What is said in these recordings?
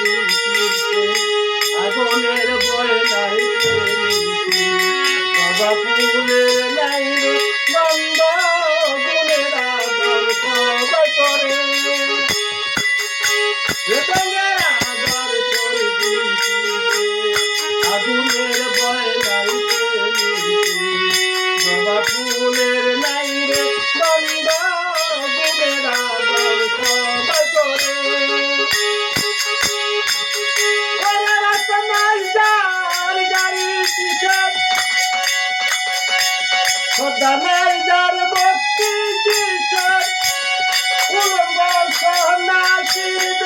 বলতে দানাই যার ভক্তি কিশোর উলম্ব সহনাশীর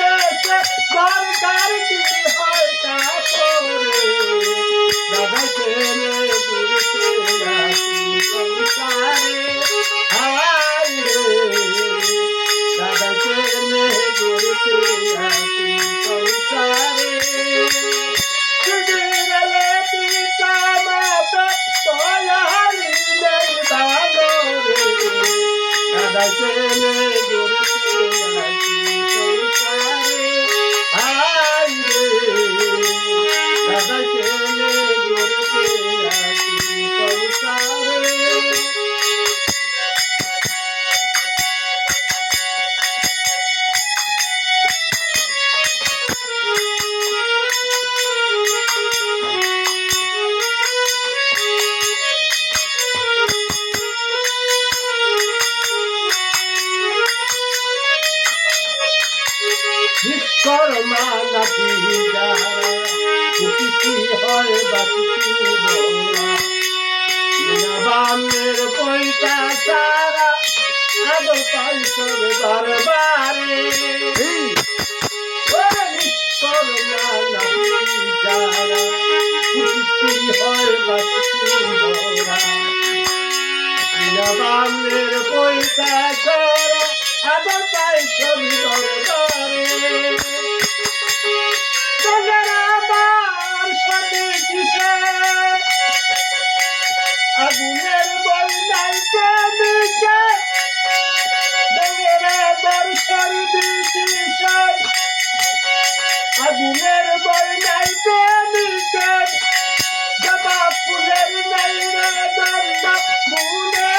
বিশ্বকর্মা নাকি কুকিটি হয় বাকি বামের পয়সা সারা আদর পাই সবে দরবারে বিশ্বকর্মা নাকি যারা কুকিটি হয় বাকি বামের পয়সা সারা আদর পাই সবে দরবারে রঙের বন্যায় প্রেমিকা রঙের দর্শন বিশেষণ আগুনের বন্যায় প্রেমিকা জবা ফুলের নাই রে দন্দা ফুলের